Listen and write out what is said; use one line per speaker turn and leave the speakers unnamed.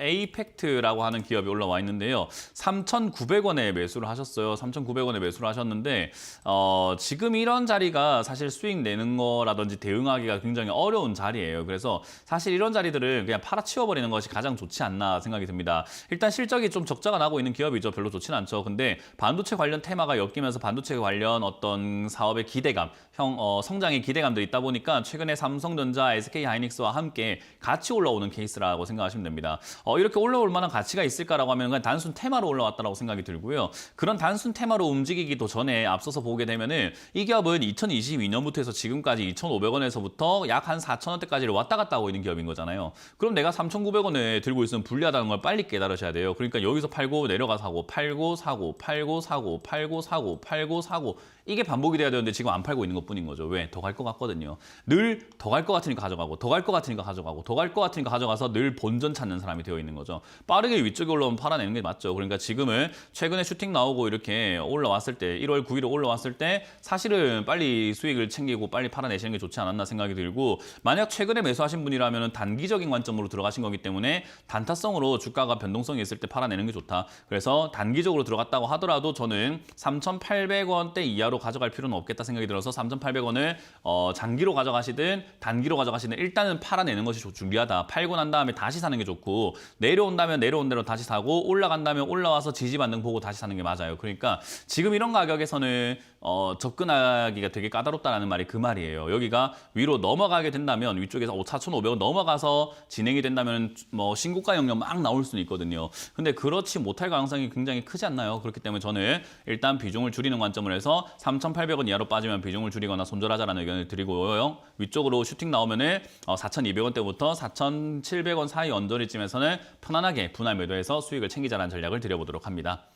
에이펙트라고 하는 기업이 올라와 있는데요. 3,900원에 매수를 하셨어요. 3,900원에 매수를 하셨는데 어, 지금 이런 자리가 사실 수익 내는 거라든지 대응하기가 굉장히 어려운 자리예요. 그래서 사실 이런 자리들을 그냥 팔아치워버리는 것이 가장 좋지 않나 생각이 듭니다. 일단 실적이 좀 적자가 나고 있는 기업이죠. 별로 좋지는 않죠. 근데 반도체 관련 테마가 엮이면서 반도체 관련 어떤 사업의 기대감, 형 어, 성장의 기대감들이 있다 보니까 최근에 삼성전자, SK 하이닉스와 함께 같이 올라오는 케이스라고 생각하시면 됩니다. 어, 이렇게 올라올 만한 가치가 있을까라고 하면 그냥 단순 테마로 올라왔다라고 생각이 들고요. 그런 단순 테마로 움직이기도 전에 앞서서 보게 되면은 이 기업은 2022년부터 해서 지금까지 2,500원에서부터 약 한 4,000원대까지를 왔다 갔다 하고 있는 기업인 거잖아요. 그럼 내가 3,900원에 들고 있으면 불리하다는 걸 빨리 깨달으셔야 돼요. 그러니까 여기서 팔고 내려가 사고 팔고 사고 팔고 사고 팔고 사고 팔고 사고 이게 반복이 돼야 되는데 지금 안 팔고 있는 것뿐인 거죠. 왜? 더 갈 것 같거든요. 늘 더 갈 것 같으니까 가져가고 더 갈 것 같으니까 가져가고 더 갈 것 같으니까 가져가서 늘 본전 찾는 사람이 되어 있는 거죠. 빠르게 위쪽에 올라오면 팔아내는 게 맞죠. 그러니까 지금은 최근에 슈팅 나오고 이렇게 올라왔을 때 1월 9일에 올라왔을 때 사실은 빨리 수익을 챙기고 빨리 팔아내시는 게 좋지 않았나 생각이 들고 만약 최근에 매수하신 분이라면 단기적인 관점으로 들어가신 거기 때문에 단타성으로 주가가 변동성이 있을 때 팔아내는 게 좋다. 그래서 단기적으로 들어갔다고 하더라도 저는 3,800원대 이하로 가져갈 필요는 없겠다 생각이 들어서 3,800원을 어, 장기로 가져가시든 단기로 가져가시든 일단은 팔아내는 것이 좋- 중요하다. 팔고 난 다음에 다시 사는 게 좋고 내려온다면 내려온 대로 다시 사고 올라간다면 올라와서 지지 반등 보고 다시 사는 게 맞아요. 그러니까 지금 이런 가격에서는 어, 접근하기가 되게 까다롭다라는 말이 그 말이에요. 여기가 위로 넘어가게 된다면 위쪽에서 4,500원 넘어가서 진행이 된다면 뭐 신고가 영역 막 나올 수는 있거든요. 근데 그렇지 못할 가능성이 굉장히 크지 않나요? 그렇기 때문에 저는 일단 비중을 줄이는 관점을 해서 3,800원 이하로 빠지면 비중을 줄이거나 손절하자라는 의견을 드리고요. 위쪽으로 슈팅 나오면은 어, 4,200원대부터 4,700원 사이 언저리쯤에서는 편안하게 분할 매도해서 수익을 챙기자라는 전략을 드려보도록 합니다.